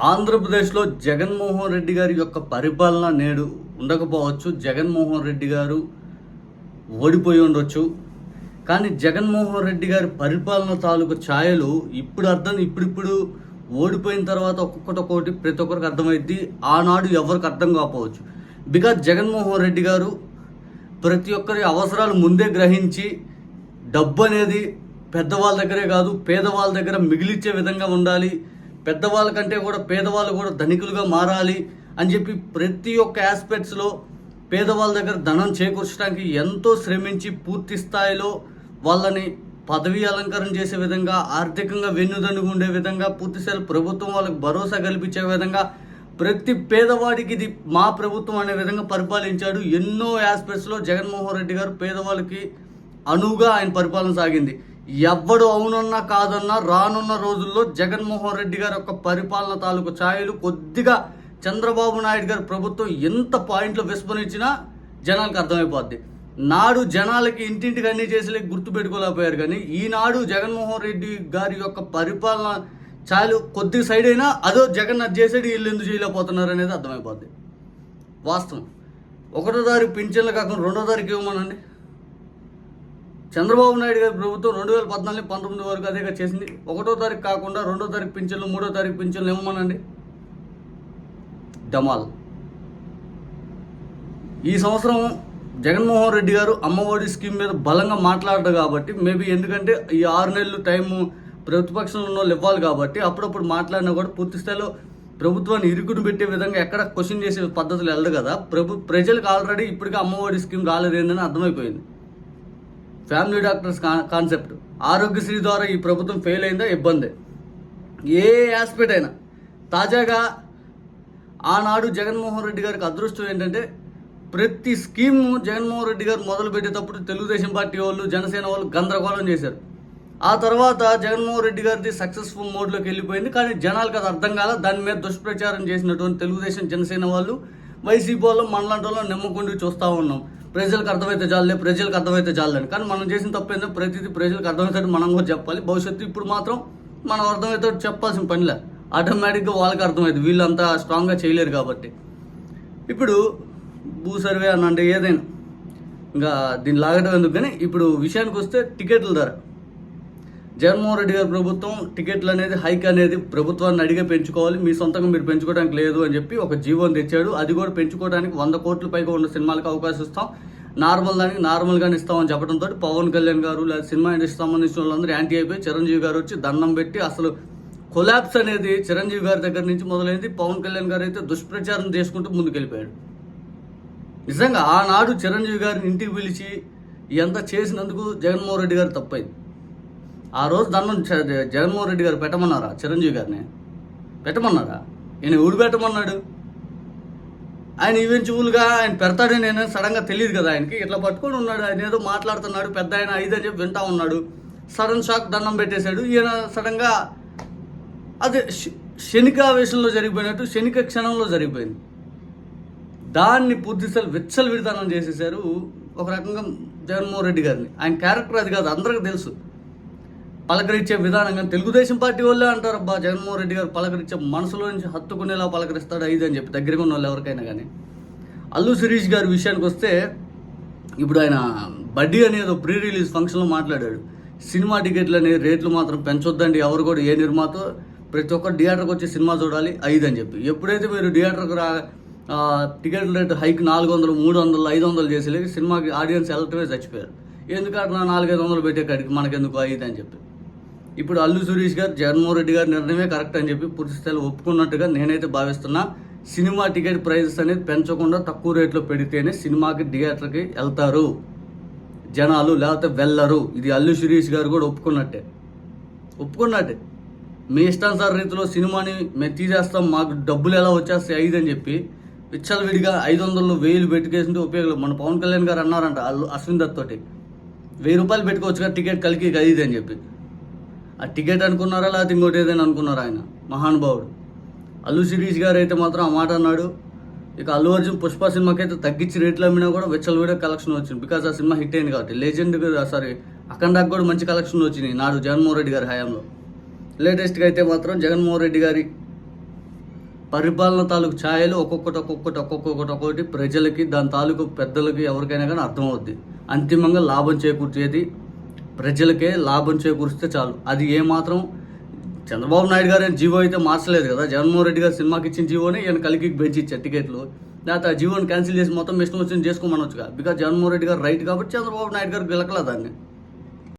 ఆంధ్రప్రదేశ్లో జగన్మోహన్ రెడ్డి గారి యొక్క పరిపాలన నేడు ఉండకపోవచ్చు. జగన్మోహన్ రెడ్డి గారు ఓడిపోయి ఉండొచ్చు. కానీ జగన్మోహన్ రెడ్డి గారి పరిపాలన తాలూకు ఛాయలు ఇప్పుడు అర్థం ఇప్పుడిప్పుడు ఓడిపోయిన తర్వాత ఒక్కొక్కటి ఒక్కొక్కటి ప్రతి ఒక్కరికి అర్థమైద్ది. ఆనాడు ఎవరికి అర్థం కాకపోవచ్చు. బికాజ్ జగన్మోహన్ రెడ్డి గారు ప్రతి ఒక్కరి అవసరాలు ముందే గ్రహించి డబ్బు అనేది పెద్దవాళ్ళ దగ్గరే కాదు పేదవాళ్ళ దగ్గర మిగిలిచ్చే విధంగా ఉండాలి. పెద్దవాళ్ళ కంటే కూడా పేదవాళ్ళు కూడా ధనికులుగా మారాలి అని చెప్పి ప్రతి ఒక్క ఆస్పెక్ట్స్లో పేదవాళ్ళ దగ్గర ధనం చేకూర్చడానికి ఎంతో శ్రమించి పూర్తి స్థాయిలో వాళ్ళని పదవి అలంకరణ చేసే విధంగా ఆర్థికంగా వెన్నుదన్నుగా ఉండే విధంగా పూర్తిస్థాయి ప్రభుత్వం వాళ్ళకి భరోసా కల్పించే విధంగా ప్రతి పేదవాడికి ఇది మా ప్రభుత్వం అనే విధంగా పరిపాలించాడు. ఎన్నో ఆస్పెక్ట్స్లో జగన్మోహన్ రెడ్డి గారు పేదవాళ్ళకి అనువుగా ఆయన పరిపాలన సాగింది. ఎవ్వడు అవునన్నా కాదన్నా రానున్న రోజుల్లో జగన్మోహన్ రెడ్డి గారి యొక్క పరిపాలన తాలూకు ఛాయలు కొద్దిగా చంద్రబాబు నాయుడు గారి ప్రభుత్వం ఎంత పాయింట్లు విస్మరించినా జనాలకు అర్థమైపోద్ది. నాడు జనాలకి ఇంటింటికి అన్ని చేసి గుర్తు పెట్టుకోలేకపోయారు కానీ ఈనాడు జగన్మోహన్ రెడ్డి గారి యొక్క పరిపాలన చాలు కొద్ది సైడ్ అయినా అదో జగన్ అది చేసేది వీళ్ళు ఎందుకు చేయలేకపోతున్నారు అనేది అర్థమైపోద్ది. వాస్తవం. ఒకటో తారీఖు పింఛన్లు కాకుండా రెండో ఇవ్వమనండి చంద్రబాబు నాయుడు గారి ప్రభుత్వం రెండు వేల పద్నాలుగు పంతొమ్మిది వరకు అదేగా చేసింది. ఒకటో తారీఖు కాకుండా రెండో తారీఖు పింఛన్లు మూడో తారీఖు పింఛన్లు ఇవ్వమనండి డమాల్ ఈ సంవత్సరం జగన్మోహన్ రెడ్డి గారు అమ్మఒడి స్కీమ్ మీద బలంగా మాట్లాడరు కాబట్టి మేబీ ఎందుకంటే ఈ ఆరు నెలలు టైము ప్రతిపక్షంలో ఉన్న వాళ్ళు ఇవ్వాలి కాబట్టి అప్పుడప్పుడు మాట్లాడినా కూడా పూర్తి స్థాయిలో ప్రభుత్వాన్ని ఇరుకును పెట్టే విధంగా ఎక్కడ క్వశ్చన్ చేసే పద్ధతులు వెళ్ళదు కదా. ప్రభు ప్రజలకు ఆల్రెడీ ఇప్పటికే అమ్మఒడి స్కీమ్ రాలేదేందని అర్థమైపోయింది. ఫ్యామిలీ డాక్టర్స్ కా- కాన్సెప్ట్ ఆరోగ్యశ్రీ ద్వారా ఈ ప్రభుత్వం ఫెయిల్ అయిందా? ఇబ్బంది. ఏ ఆస్పెక్ట్ అయినా. తాజాగా ఆనాడు జగన్మోహన్ రెడ్డి గారికి అదృష్టం ఏంటంటే ప్రతి స్కీమ్ జగన్మోహన్ రెడ్డి గారు మొదలుపెట్టేటప్పుడు తెలుగుదేశం పార్టీ వాళ్ళు జనసేన వాళ్ళు గందరగోళం చేశారు. ఆ తర్వాత జగన్మోహన్ రెడ్డి గారిది సక్సెస్ఫుల్ మోడ్లోకి వెళ్ళిపోయింది. కానీ జనాలకు అది అర్థం కాల దాని మీద దుష్ప్రచారం చేసినటువంటి తెలుగుదేశం జనసేన వాళ్ళు వైసీపీ వాళ్ళు మనలాంటి వాళ్ళు నమ్మకుండా చూస్తూ ఉన్నాం. ప్రజలకు అర్థమైతే చాలే ప్రజలకు అర్థమైతే చాలని కానీ మనం చేసిన తప్పు ఏంటంటే ప్రతిదీ ప్రజలకు అర్థమవుతాడు మనం కూడా చెప్పాలి. భవిష్యత్తు ఇప్పుడు మాత్రం మనం అర్థమైతే చెప్పాల్సిన పనిలే ఆటోమేటిక్గా వాళ్ళకి అర్థమైంది వీళ్ళంతా స్ట్రాంగ్గా చేయలేరు కాబట్టి. ఇప్పుడు భూ సర్వే అని అంటే ఏదైనా ఇంకా దీన్ని లాగడం ఎందుకు కానీ ఇప్పుడు విషయానికి వస్తే టికెట్ల ధర. జగన్మోహన్ రెడ్డి గారి ప్రభుత్వం టికెట్లు అనేది హైక్ అనేది ప్రభుత్వాన్ని అడిగే పెంచుకోవాలి. మీ సొంతంగా మీరు పెంచుకోవడానికి లేదు అని చెప్పి ఒక జీవోని తెచ్చాడు. అది కూడా పెంచుకోవడానికి వంద కోట్ల పైగా ఉన్న సినిమాలకు అవకాశం ఇస్తాం. నార్మల్ దానికి నార్మల్గానే ఇస్తామని చెప్పడంతో పవన్ కళ్యాణ్ గారు లేదా సినిమా ఇండస్ట్రీ సంబంధించిన వాళ్ళందరూ యాంటీ అయిపోయి చిరంజీవి గారు వచ్చి దండం పెట్టి అసలు కొలాబ్స్ అనేది చిరంజీవి గారి దగ్గర నుంచి మొదలైంది. పవన్ కళ్యాణ్ గారు అయితే దుష్ప్రచారం చేసుకుంటూ ముందుకెళ్ళిపోయాడు. నిజంగా ఆనాడు చిరంజీవి గారిని ఇంటికి పిలిచి ఎంత చేసినందుకు జగన్మోహన్ రెడ్డి గారు తప్పైంది. ఆ రోజు దండం జగన్మోహన్ రెడ్డి గారు పెట్టమన్నారా? చిరంజీవి గారిని. పెట్టమన్నారా? ఈయన ఊడి పెట్టమన్నాడు? ఆయన చూలుగా ఆయన పెడతాడని నేను సడన్గా తెలియదు కదా ఆయనకి. ఇట్లా పట్టుకొని ఉన్నాడు ఆయన ఏదో మాట్లాడుతున్నాడు పెద్ద ఆయన ఐదు అని చెప్పి వింటా ఉన్నాడు. సడన్ షాక్ దండం పెట్టేశాడు. ఈయన సడన్గా అదే శ- శనికావేశంలో జరిగిపోయినట్టు శనిక క్షణంలో జరిగిపోయింది. దాన్ని పూర్తిసారి విచ్చల విడతానం చేసేసారు ఒక రకంగా జగన్మోహన్ రెడ్డి గారిని. ఆయన క్యారెక్టర్ అది కాదు అందరికీ తెలుసు. పలకరించే విధానం కానీ తెలుగుదేశం పార్టీ వాళ్ళే అంటారు అబ్బా జగన్మోహన్ రెడ్డి గారు పలకరించే మనసులో నుంచి హత్తుకునేలా పలకరిస్తాడు ఐదు అని చెప్పి దగ్గరగా ఉన్న వాళ్ళు ఎవరికైనా కానీ. అల్లు శిరీష్ గారి విషయానికి వస్తే ఇప్పుడు ఆయన బడ్డీ అనేది ప్రీ రిలీజ్ ఫంక్షన్లో మాట్లాడాడు. సినిమా టికెట్లు అనే రేట్లు మాత్రం పెంచొద్దండి ఎవరు కూడా ఏ నిర్మాత ప్రతి ఒక్కరు థియేటర్కి వచ్చి సినిమా చూడాలి ఐదు అని చెప్పి. ఎప్పుడైతే మీరు థియేటర్కి రా టికెట్ రేట్ హైక్ నాలుగు వందలు మూడు వందలు ఐదు వందలు చేసి సినిమాకి ఆడియన్స్ వెళ్ళటమే చచ్చిపోయారు. ఎందుకంటే నాలుగైదు వందలు పెట్టే కాడికి మనకెందుకు ఐదు అని చెప్పి. ఇప్పుడు అల్లు సురేష్ గారు జగన్మోహన్ రెడ్డి గారి నిర్ణయమే కరెక్ట్ అని చెప్పి పూర్తి స్థాయిలో ఒప్పుకున్నట్టుగా నేనైతే భావిస్తున్నా. సినిమా టికెట్ ప్రైజెస్ అనేది పెంచకుండా తక్కువ రేట్లో పెడితేనే సినిమాకి థియేటర్కి వెళ్తారు జనాలు లేకపోతే వెళ్ళరు. ఇది అల్లు సురేష్ గారు కూడా ఒప్పుకున్నట్టే. ఒప్పుకున్నట్టే. మీ ఇష్టానుసార రీతిలో సినిమాని మేము తీసేస్తాం మాకు డబ్బులు ఎలా వచ్చేస్తాయి ఐదు అని చెప్పి విచ్చలవిడిగా ఐదు వందలు వేలు పెట్టుకేసింటే ఉపయోగం మన పవన్ కళ్యాణ్ గారు అన్నారంట అల్లు అశ్విన్ దత్ తోటి. వెయ్యి రూపాయలు పెట్టుకోవచ్చు కదా టికెట్ కలికి ఐదు అని చెప్పి. ఆ టికెట్ అనుకున్నారా? లేకపోతే ఇంకోటి ఏదైనా అనుకున్నారా ఆయన? మహానుభావుడు. అల్లు శిరీష్ గారు అయితే మాత్రం ఆ మాట అన్నాడు. ఇక అల్లు అర్జున్ పుష్ప సినిమాకి అయితే తగ్గించి రేట్లు అమ్మినా కూడా విచ్చలవిడిగా కలెక్షన్ వచ్చింది. బికాస్ ఆ సినిమా హిట్ అయింది కాబట్టి. లెజెండ్ సారీ అఖండాకి కూడా మంచి కలెక్షన్ వచ్చినాయి. నాడు జగన్మోహన్ రెడ్డి గారి హయాంలో. లేటెస్ట్గా అయితే మాత్రం జగన్మోహన్ రెడ్డి గారి పరిపాలన తాలూకు ఛాయలు ఒక్కొక్కటి ఒక్కొక్కటి ఒక్కొక్కటి ఒక్కొక్కటి ప్రజలకి దాని తాలూకు పెద్దలకి ఎవరికైనా కానీ అర్థమవుద్ది. అంతిమంగా లాభం చేకూర్చేది ప్రజలకే లాభం చేకూరిస్తే చాలు. అది ఏమాత్రం చంద్రబాబు నాయుడు గారు జీవో అయితే మార్చలేదు కదా. జగన్మోహన్ రెడ్డి గారు సినిమాకి ఇచ్చిన జీవోని ఈయన కలిగి బెంచ్ ఇచ్చారు టికెట్లు. లేకపోతే ఆ జీవోని క్యాన్సిల్ చేసి మొత్తం ఇష్టం వచ్చింది చేసుకోమనొచ్చుగా. బికాజ్ జగన్మోహన్ రెడ్డి గారు రైట్ కాబట్టి చంద్రబాబు నాయుడు గారు గెలకలేదు దాన్ని.